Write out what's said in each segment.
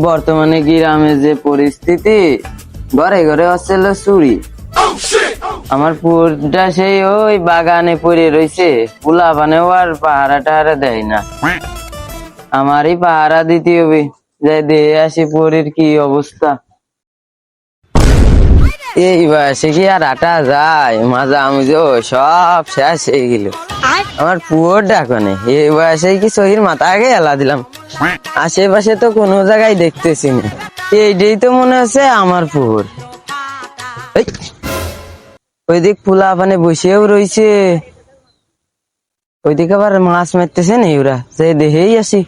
বর্তমানে গ্রামে যে পরিস্থিতি ঘরে ঘরে হচ্ছিল চুরি। আমার পুরটা সেই ওই বাগানে পড়ে রয়েছে পোলা বানেও আর পাহারা টাহারা দেয় না। আমারই পাহারা দিতে হবে যাই দিয়ে আসি পরীর কি অবস্থা। এই বয়সে কি আর আটা যায় মাজা আমি যে সব শেষ হয়ে গেল। আমার পুয়োর ডাকনে এই বয়সে কি শহীর মাথা আগে এলা দিলাম। আশেপাশে তো কোনো জায়গায় দেখতেছি না। এইটাই তো মনে হচ্ছে আমার পুকুর ওইদিক ফুলা পানে বসেও রইছে। ওইদিকে আবার মাছ মারতেছে না ওরা সে দেখেই আসি।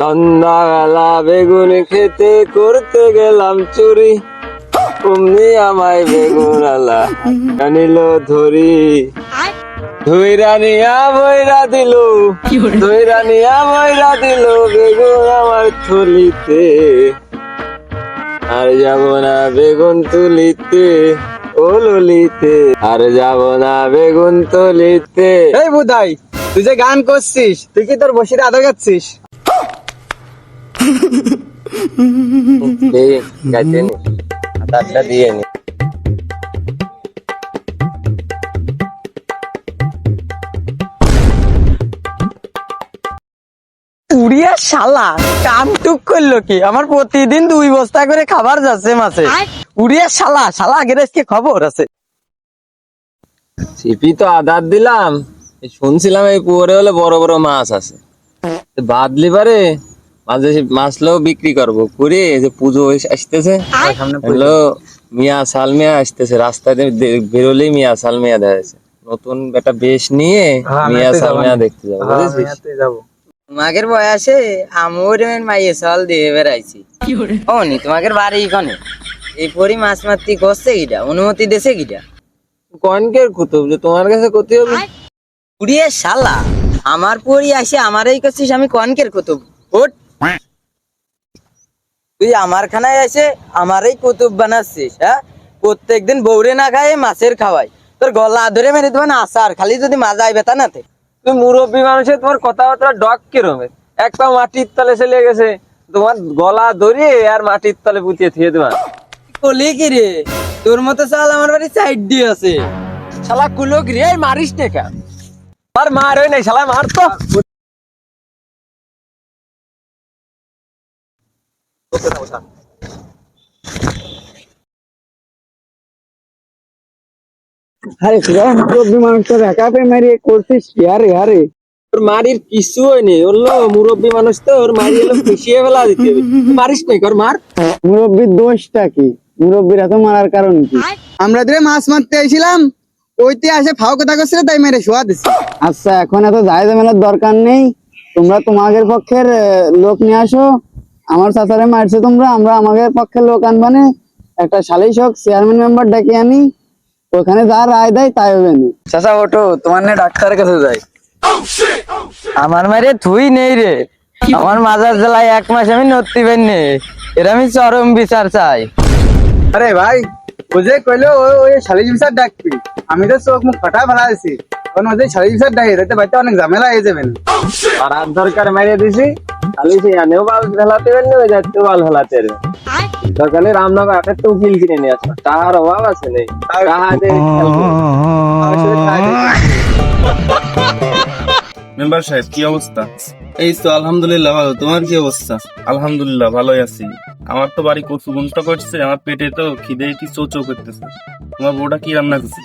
সন্ধ্যাবেলা বেগুন খেতে করতে গেলাম চুরি। অমনি আমায় বেগুন আলা জানিল ধরি ধইরা নিয়া বইরা দিল। ধইরা নিয়া বইরা দিল বেগুন আমার থলিতে আর যাব না বেগুন তুলিতে ও ললিতে। আর যাব না বেগুন তুলিতে। এই বুধাই তুই যে গান করছিস তুই কি তোর বসির আদর গাচ্ছিস? গাইতে নি দিয়ে নি। উড়িয়া শালা কাম টুক করল কি? আমার প্রতিদিন দুই বস্তা করে খাবার যাচ্ছে মাসে উড়িয়া শালা শালা আগের আজকে খবর আছে। সিপি তো আদার দিলাম। শুনছিলাম এই পুকুরে হলে বড় বড় মাছ আছে। বাদলি পারে মাঝে মাছলেও বিক্রি করব। করে যে পুজো আসতেছে। হলো মিয়া সাল মিয়া আসতেছে। রাস্তায় বেরোলেই মিয়া সাল মিয়া দেখা যাচ্ছে। নতুন একটা বেশ নিয়ে হ্যাঁ, মিয়া তো সাল যাব। মিয়া না। দেখতে যাব বুঝেছিস? যাব। তোমাদের বয়সে আমর মাইয়ে সাল দিয়ে বেড়াইছি। ও নি তোমাদের বাড়ি কনে? এই পরি মাছ মারতি করছে কিটা? অনুমতি দেছে কিটা? কনকের কুতুব যে তোমার কাছে করতে হবে। কুড়িয়ে শালা আমার পরি আসে আমারই করছিস আমি কনকের কুতুব। ওট তুই আমার খানায় এসে আমারই কুতুব বানাচ্ছিস হ্যাঁ? প্রত্যেকদিন বৌরে না খায় মাছের খাওয়াই। তোর গলা ধরে মেরে দেবে না আসার খালি যদি মাজায় বেতা না থাকে তুমি মুরব্বী মানুষের তোমার কথাবার্তা ডক কিরমের এক পা মাটির তলে চলে গেছে তোমার গলা ধরে আর মাটির তলে পুঁতিয়ে থিয়ে দেওয়া কলি কি রে তোর মতো চাল আমার বাড়ি সাইড দিয়ে আছে। শালা কুলোক রে মারিস কেন? আর মার ওই নাই শালা মার তো। আরে মুরব্বী মানুষ তোর একা পে করছিস কি? আরে আরে। ওর মারির কিছু হয়নি। বলল মুরব্বী মানুষ তো ওর মারি খুশিয়ে ফেলা দিতে হবে। মারিস নাই কর মার। মুরব্বীর দোষটা কি? মুরব্বীর এত মারার কারণ কি? আমরা যে মাছ মারতে আইছিলাম ওইতে আসে ফাও কথা করছিল তাই মেরে শোয়া দিছি। আচ্ছা এখন এত যায় মেলার দরকার নেই। তোমরা তোমাদের পক্ষের লোক নিয়ে আসো। আমার চাচারে মারছে তোমরা আমরা আমাদের পক্ষে লোক আনবানে একটা সালিশ হোক চেয়ারম্যান মেম্বার ডাকি আনি ওখানে যা রায় দেয় তাই হবে না চাচা ওটো তোমার না ডাক্তারের কাছে যাই। আমার মারে থুই নেই রে। আমার মাজার জেলায় এক মাস আমি নড়তে পারিনি এর আমি চরম বিচার চাই। আরে ভাই বুঝে কইলো ওই ওই সালিশ বিচার ডাকবি আমি তো চোখ মুখ ফাটা ফেলা আছি এখন ওই যে সালিশ বিচার ডাকে তাতে বাড়িতে অনেক ঝামেলা হয়ে যাবেন পাড়ার দরকার মেরে দিছি। খালি সে আনেও বাল ফেলাতে পারলে ওই যাচ্ছেও বাল ফেলাতে পারবে সকালে রামনগর আটের তো উকিল কিনে নিয়ে আসো। তাহার অভাব আছে নেই। তাহাতে মেম্বার সাহেব কি অবস্থা? এই তো আলহামদুলিল্লাহ ভালো। তোমার কি অবস্থা? আলহামদুলিল্লাহ ভালোই আছি। আমার তো বাড়ি কচু গুনটা করছে আমার পেটে তো খিদে কি চোচো করতেছে। তোমার বউটা কি রান্না করছে?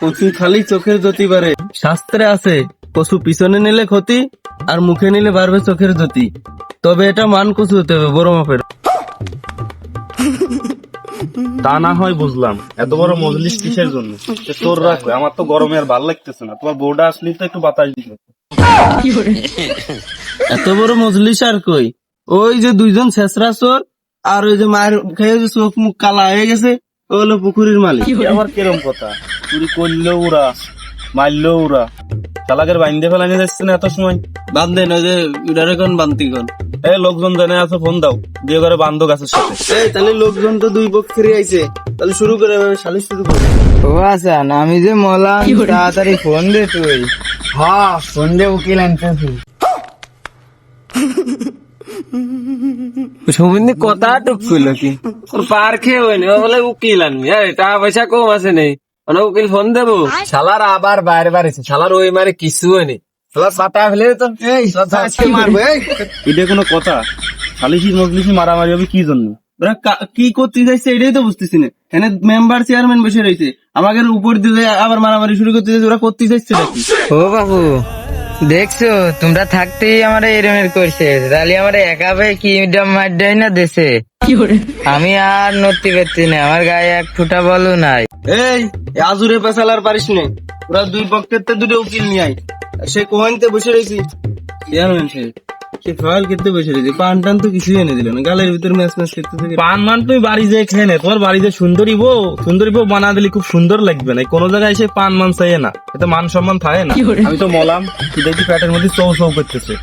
কচু খালি চোখের জ্যোতি বাড়ে। শাস্ত্রে আছে কচু পিছনে নিলে ক্ষতি আর মুখে নিলে বাড়বে চোখের জ্যোতি। তবে এটা মান কচু হতে হবে বড় মাপের। তা না হয় বুঝলাম। এত বড় মজলিস কিসের জন্য? তোর রাখবে আমার তো গরমে আর ভালো লাগতেছে না। তোমার বউটা আসলে তো একটু বাতাস দিবে। এত বড় মজলিস আর কই? ওই যে দুইজন শেষরা চোর আর ওই যে মায়ের খেয়ে যে চোখ মুখ কালা হয়ে গেছে ও হলো পুকুরের মালিক। আবার কিরম কথা? চুরি করলেও ওরা মারলেও ওরা। চালাকের বাইন্দে ফেলানি যাচ্ছে না এত সময়। বান্ধেন ওই যে উডারে কোন বান্তি কোন? এই লোকজন জানে আছে ফোন দাও। দিয়ে করে বান্ধব গাছের সাথে। এই তাহলে লোকজন তো দুই পক্ষেরই আইছে। তাহলে শুরু করে সালিশ শুরু করে। ও আচ্ছা আমি যে মলাম তাড়াতাড়ি ফোন দে তুই। হ্যাঁ ফোন দিয়ে উকিল আনতেছি সুমিন্দি কথা টুক ছিল কি পার খেয়ে হয়নি বলে উকিল আনবি। টাকা পয়সা কম আছে নেই। মানে উকিল ফোন দেবো। শালার আবার বাইরে বাড়িছে শালার ওই মারে কিছু হয়নি। শালার পাতা ফেলে তো এই আজকে মারবো এই। এটা কোনো কথা। সালিশি মজলিশি মারামারি হবে কি জন্য? ওরা কি করতে চাইছে এটাই তো বুঝতেছি না। এখানে মেম্বার চেয়ারম্যান বসে রয়েছে। আমাকে উপর দিয়ে আবার মারামারি শুরু করতে চাইছে ওরা করতে চাইছে ও বাবু। দেখছ তোমরা থাকতেই আমার এরমের করছে। তাহলে আমার একা ভাই কি মার দেয় না দেশে? আমি আর নড়তে পারছি না আমার গায়ে এক ফুটা বলো নাই। এই আজুরে পেশালার পারিস নে। ওরা দুই পক্ষের তো দুটো উকিল নিয়ে আয়। সে কোহেনতে বসে রয়েছি। চেয়ারম্যান সে খেতে বসে রয়েছে। পান টান তো কিছুই এনে দিল না। গালের ভিতরে ম্যাচ ম্যাচ খেতে থাকে। পান মান তুমি বাড়ি যেয়ে খেয়ে নে। তোমার বাড়িতে সুন্দরী বউ। সুন্দরী বউ বানা দিলে খুব সুন্দর লাগবে না। কোনো জায়গায় এসে পান মান চাইয়ে না। এতে মান সম্মান থাকে না। আমি তো মলাম। দেখি পেটের মধ্যে চৌ চৌ করতেছে।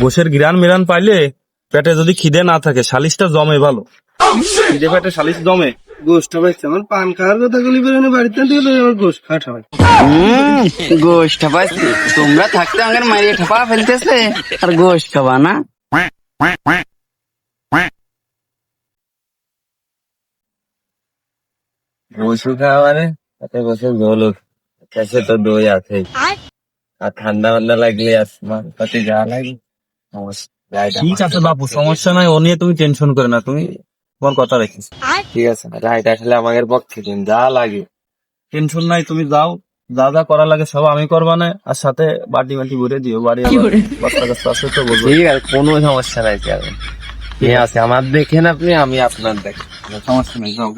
গোসের গিরান মিরান পাইলে পেটে যদি খিদে না থাকে সালিশটা জমে ভালো। খিদে পেটে সালিশ জমে। গোষ্ঠ পাইছে আমার পান খাওয়ার কথা গুলি বেরোনে বাড়িতে দিয়ে আমার গোষ্ঠ খাওয়া গোশ ঠাপাচ্ছি তোমরা থাকতে আমাকে মারিয়ে ঠাপা ফেলতেছে আর গোশ খাবা না। খাওয়া মানে? তাতে বসে জল কাছে তো দই আছে আর ঠান্ডা ঠান্ডা লাগলে আসমান তাতে যা লাগে ঠিক আছে বাপু সমস্যা নাই ও নিয়ে তুমি টেনশন করে না তুমি তোমার কথা রাখিস। ঠিক আছে রাইট আসলে আমাদের পক্ষে দিন যা লাগে। টেনশন নাই তুমি যাও যা যা করা লাগে সব আমি করবা না আর সাথে বাটি মাটি ভরে দিও বাড়ি আবার বাচ্চা কাচ্চা আছে তো বলব। ঠিক আছে কোনো সমস্যা নাই ঠিক আছে। আমার দেখেন আপনি আমি আপনার দেখেন সমস্যা নেই যাও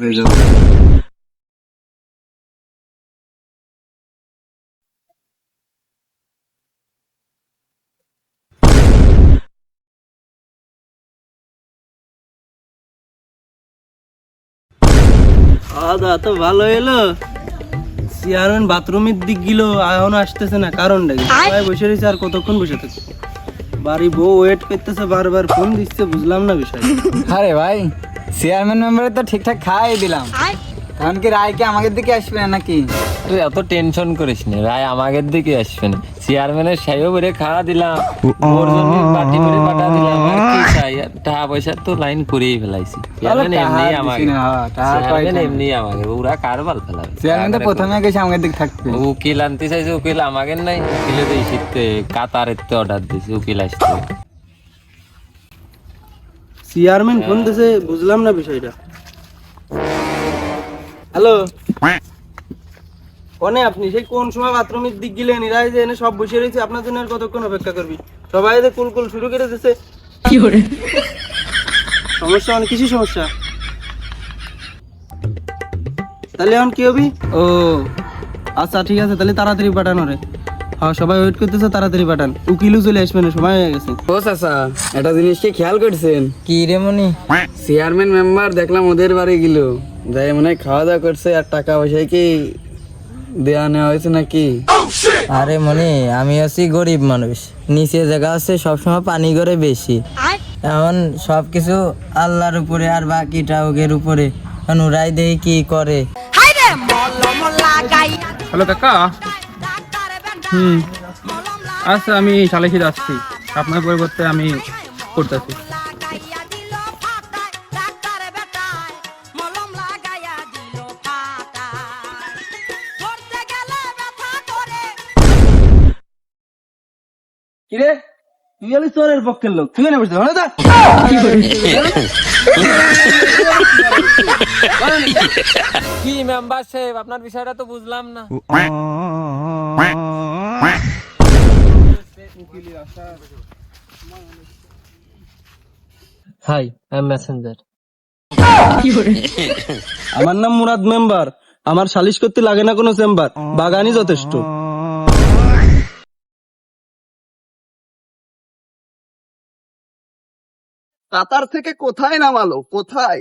তো ভালো এলো। চেয়ারম্যান বাথরুমের দিক গেল এখন আসতেছে না কারণটা কি? সবাই বসে রয়েছে আর কতক্ষণ বসে বাড়ি বউ ওয়েট করতেছে বারবার ফোন দিচ্ছে বুঝলাম না বিষয় আরে ভাই চেয়ারম্যান মেম্বারে তো ঠিকঠাক খাই দিলাম। কারণ কি রায় কি আমাদের দিকে আসবে না নাকি? তুই এত টেনশন করিস না রায় আমাদের দিকে আসবে না। চেয়ারম্যানের করে খাওয়া দিলাম ওর জন্য পার্টি করে পাঠা দিলাম আর কি চাই? টাকা পয়সা তো লাইন করেই ফেলাইছি। চেয়ারম্যান এমনি আমাকে হ্যাঁ, চেয়ারম্যান এমনি আমাকে ওরা কারবার ফেলাবে? চেয়ারম্যান তো প্রথমে গেছে আমাদের দিকে থাকবে উকিল আনতে চাইছে উকিল আমাকে নাই উকিলে তো এই শীতে কাতারের তো অর্ডার দিছে উকিল আসতে চেয়ারম্যান ফোন দিছে বুঝলাম না বিষয়টা। হ্যালো? কোনে আপনি সেই কোন সময় বাথরুমের দিক গেলেন? এরাই যে এনে সব বসে রয়েছে আপনার জন্য আর কতক্ষণ অপেক্ষা করবি? সবাই যে কুল কুল শুরু করে দিছে। সমস্যা মানে কিছু সমস্যা। তাহলে এখন কি হবি? ও আচ্ছা ঠিক আছে তাহলে তাড়াতাড়ি পাঠানো রে হ্যাঁ সবাই ওয়েট করতেছে তাড়াতাড়ি পাঠান। উকিলও চলে আসবে না সময় হয়ে গেছে। ও চাচা একটা জিনিস কি খেয়াল করছেন? কি রে মনি? চেয়ারম্যান মেম্বার দেখলাম ওদের বাড়ি গেল। যাই মনে হয় খাওয়া দাওয়া করছে আর টাকা পয়সা কি দেওয়া নেওয়া হয়েছে নাকি? আরে মনে আমি আছি গরিব মানুষ। নিচে জায়গা আছে সবসময় পানি করে বেশি। এখন সবকিছু আল্লাহর উপরে আর বাকিটা ওগের উপরে। এখন ওরাই দেখি কি করে? হ্যালো কাকা। হুম। আচ্ছা আমি সালেসি যাচ্ছি আপনার পরিবর্তে আমি করতেছি। কিরে? তুই হলি চোরের পক্ষের লোক। তুই ভালো কি মেম্বার সাহেব আপনার বিষয়টা তো বুঝলাম না। হাই আই এম মেসেঞ্জার আমার নাম মুরাদ মেম্বার। আমার সালিশ করতে লাগে না কোনো চেম্বার। বাগানই যথেষ্ট। কাতার থেকে কোথায় নামালো কোথায়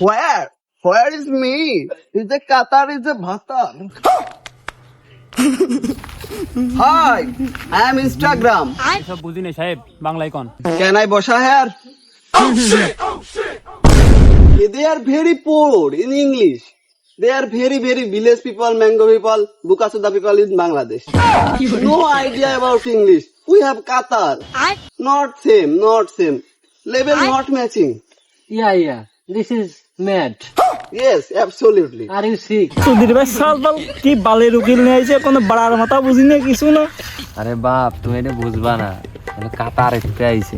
where where is me is a Qatar is a ভাতার হাই আই এম ইনস্টাগ্রাম সব বুঝি নাই সাহেব বাংলায় কন ক্যান আই বসা here they are very poor in English. They are very, very village people, mango people, Bukasuda people in Bangladesh. No idea about English. We have Qatar not same not same level not matching Yeah, yeah. This is mad. Yes absolutely Are you sick? Sudhir ভাই সাল বাল কি বালের উকিল নিয়ে আইছে কোনো বাড়ার মাথা বুঝি না কিছু না আরে বাপ তুমি এটা বুঝবা না মানে কাতার একটা আইছে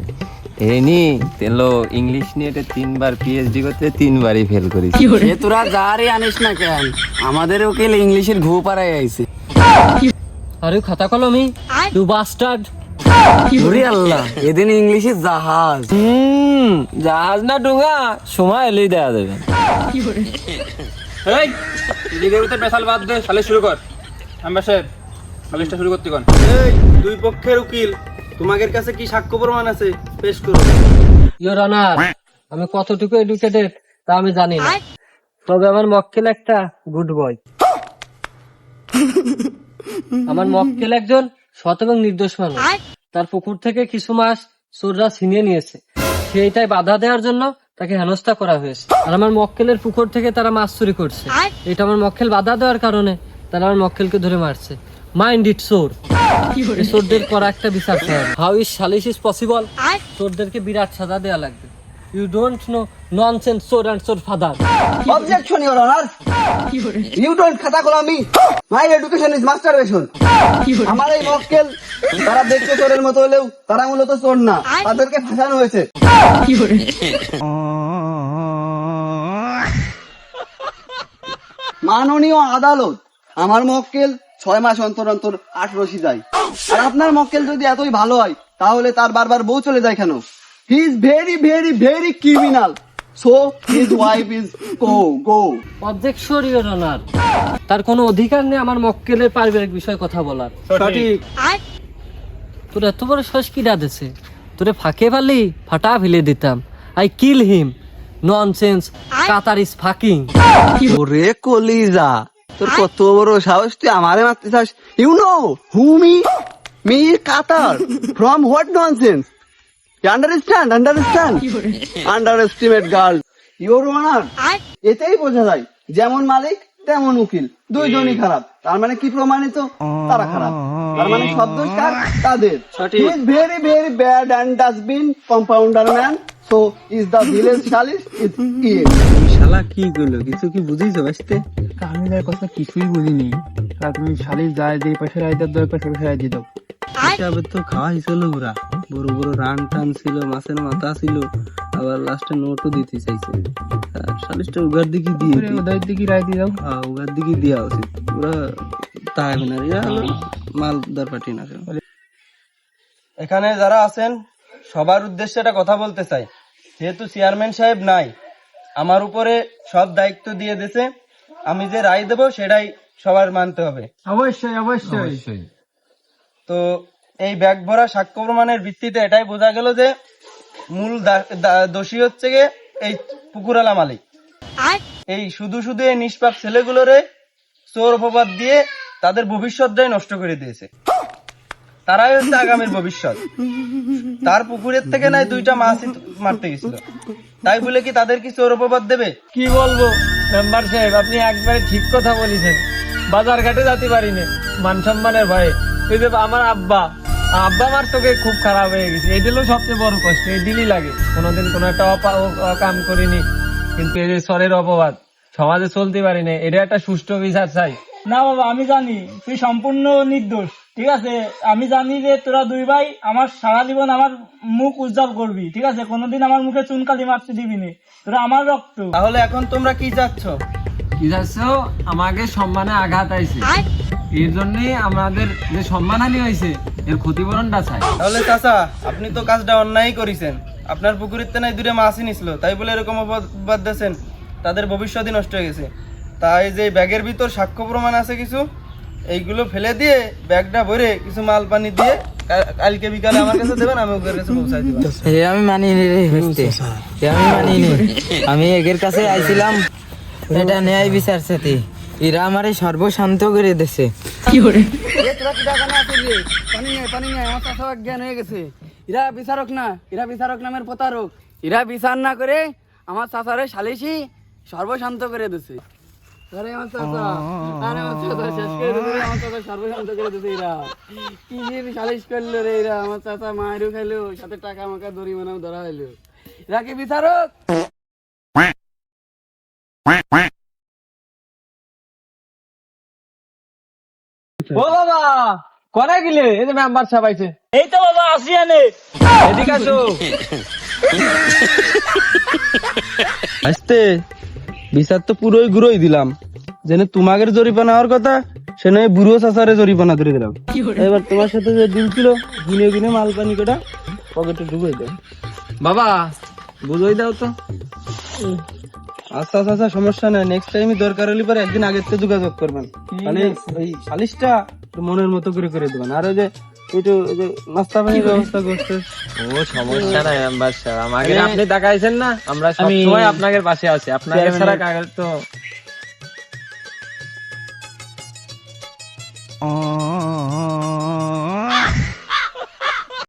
এনি তেলো ইংলিশ নিয়ে এটা তিনবার পিএইচডি করতে তিনবারই ফেল করেছি এ তোরা যারে আনিস না কেন আমাদের উকিল ইংলিশের ঘু পাড়ায় আইছে Are you khata kolomi? You bastard. ওরে আল্লাহ এদিন ইংলিশে জাহাজ। হুম জাহাজ না ডুঙা সময় এলেই দেওয়া যাবে। এই এদিকে ভিতরে পেশাল বাদ দে সালে শুরু কর। আমরা সাহেব সালিশটা শুরু করতে কোন। এই দুই পক্ষের উকিল তোমাদের কাছে কি সাক্ষ্য প্রমাণ আছে? পেশ করো। Your Honor, আমি কতটুকু এডুকেটেড তা আমি জানি না। তবে আমার মক্কেল একটা গুড বয় আমার মক্কেল একজন সৎ এবং নির্দোষ মানুষ। তার পুকুর থেকে কিছু মাছ চোররা ছিনিয়ে নিয়েছে। সেইটাই বাধা দেওয়ার জন্য তাকে হেনস্থা করা হয়েছে। আর আমার মক্কেলের পুকুর থেকে তারা মাছ চুরি করছে। এটা আমার মক্কেল বাধা দেওয়ার কারণে তারা আমার মক্কেলকে ধরে মারছে। মাইন্ড ইট সোর সোরদের করা একটা বিচার হাউ ইজ সালিশ ইজ পসিবল সোরদেরকে বিরাট সাজা দেওয়া লাগবে। You don't know nonsense and চোর father objection your honour you don't খাতা কলামি মাই এডুকেশন ইজ মাস্টারবেশন আমার এই মক্কেল তারা দেখতে চোরের মতো হলেও তারা মূলত চোর না। তাদেরকে ফাঁসানো হয়েছে। মাননীয় আদালত, আমার মক্কেল ছয় মাস অন্তর অন্তর আট রশি যায়। আর আপনার মক্কেল যদি এতই ভালো হয়, তাহলে তার বারবার বউ চলে যায় কেন? He is very very very criminal so his wife is go go objection your honour তার কোনো অধিকার নেই আমার মক্কেলের পারিবারিক বিষয়ে কথা বলার। সঠিক। তোর এত বড় শ্বাস কি রাধেছে তোরে ফাঁকে পারলি ফাটা ফেলে দিতাম। I kill him nonsense কাতার ইজ ফাকিং ওরে কলিজা তোর কত বড় সাহস তুই আমারে মারতে চাস? You know who me me Qatar from what nonsense understand understand underestimate girl your honour এতেই বোঝা যায় যেমন মালিক তেমন উকিল। দুইজনই খারাপ। তার মানে কি প্রমাণিত? তারা খারাপ। তার মানে সব দোষ কার? তাদের। Is very very bad and dustbin compounder man so is the village সালিশ ইজ ইন শালা কি করল? কিছু কি বুঝিস বাঁচতে? আমি তার কথা কিছুই বুঝিনি। তুমি শালির যায় যে পয়সা রাইতে দরকার সে পয়সা রাইতে দাও। হিসাবে তো খাওয়া হয়েছিল ওরা বড় বড় রান টান ছিল মাছের মাথা ছিল। আবার লাস্টে নোটও দিতে চাইছে। আর সালিশটা উগার দিকে দিয়ে দিকে রাইতে দাও। হ্যাঁ উগার দিকে দেওয়া উচিত। ওরা তাই না এরা হলো মালদার পার্টি না এখানে যারা আছেন সবার উদ্দেশ্যে একটা কথা বলতে চাই। যেহেতু চেয়ারম্যান সাহেব নাই আমার উপরে সব দায়িত্ব দিয়ে দিয়েছে আমি যে রায় দেবো সেটাই সবার মানতে হবে। অবশ্যই। অবশ্যই। তো এই ব্যাগ ভরা সাক্ষ্য প্রমাণের ভিত্তিতে এটাই বোঝা গেল যে মূল দোষী হচ্ছে গিয়ে এই পুকুরালা মালিক। এই শুধু শুধু এই নিষ্পাপ ছেলেগুলোরে চোর অপবাদ দিয়ে তাদের ভবিষ্যৎটাই নষ্ট করে দিয়েছে। তারাই হচ্ছে আগামীর ভবিষ্যৎ। তার পুকুরের থেকে নাই দুইটা মাছ মারতে গেছিল। তাই বলে কি তাদের কি চোর অপবাদ দেবে? কি বলব? মেম্বার সাহেব আপনি একবারে ঠিক কথা বলেছেন। বাজার ঘাটে যেতে পারিনি মান সম্মানের ভয়ে। এই যে আমার আব্বা আব্বা আমার চোখে খুব খারাপ হয়ে গেছে। এই দিলেও সবচেয়ে বড় কষ্ট এই দিলই লাগে। কোনোদিন কোনো একটা কাম করিনি কিন্তু এই যে স্বরের অপবাদ সমাজে চলতে পারি না এটা একটা সুষ্ঠু বিচার চাই। না বাবা আমি জানি তুই সম্পূর্ণ নির্দোষ ঠিক আছে? আমি জানি যে তোরা দুই ভাই আমার সারা জীবন আমার মুখ উজ্জ্বল করবি ঠিক আছে? কোনোদিন আমার মুখে চুনকালি মারতে দিবি নি। তোরা আমার রক্ত। তাহলে এখন তোমরা কি চাচ্ছ? কি যাচ্ছ আমাকে সম্মানে আঘাত আইছে। এর জন্য আমাদের যে সম্মানহানি হয়েছে এর ক্ষতিপূরণটা চাই। তাহলে চাচা আপনি তো কাজটা অন্যায় করেছেন। আপনার পুকুরের তেনাই দূরে মাছই নিছিল তাই বলে এরকম অপবাদ দিয়েছেন। তাদের ভবিষ্যৎই নষ্ট হয়ে গেছে। তাই যে ব্যাগের ভিতর সাক্ষ্য প্রমাণ আছে কিছু এইগুলো ফেলে দিয়ে ব্যাগটা ভরে কিছু মাল পানি দিয়ে কালকে বিকালে আমার কাছে দেবেন আমি ওদের কাছে পৌঁছাই দিব। আমি মানি নি রে আমি মানি নি। আমি এগের কাছে আইছিলাম এটা ন্যায় বিচার সাথে এরা আমারে সর্বশান্ত করে দেছে। পানি নেই পানি নেই আমার চাষা জ্ঞান হয়ে গেছে। এরা বিচারক না এরা বিচারক নামের প্রতারক। এরা বিচার না করে আমার চাষারে সালিশি সর্বশান্ত করে দিছে। আরে আমার চাচা আরে আমার চাচা শেষ করে দিছে আমার চাচা সর্বশান্ত করে দিছে এরা। কি সালিশ করল রে এরা আমার চাচা মায়েরও খাইলো সাথে টাকা মাকা দড়ি মানাও ধরা হইল। এরা কি বিচারক? ও বাবা কোনে গেলে? এই যে মেম্বার সাহেব আইছে। এই তো বাবা আসি আনে এদিকে আসো। আসতে বিচার তো পুরোই গুড়োই দিলাম। যেন তোমাদের জরিপানা হওয়ার কথা সে নয় বুড়ো চাচারে জরিপানা ধরে দিলাম। এবার তোমার সাথে যে ডিল ছিল গুনে গুনে মাল পানি কটা পকেটে ঢুকাই দাও। বাবা বুঝাই দাও তো। আচ্ছা, আচ্ছা আচ্ছা সমস্যা নাই। নেক্সট টাইমই দরকার হলে পরে একদিন আগে থেকে যোগাযোগ করবেন। মানে ওই সালিশটা মনের মতো করে করে দেবেন। আর ওই যে একটু যে নাস্তা পানির ব্যবস্থা করতে ও সমস্যা নাই মেম্বার স্যার আমাকে আপনি দেখাইছেন না? আমরা সব সময় আপনাদের পাশে আছি। আপনাদের ছাড়া কাগজ তো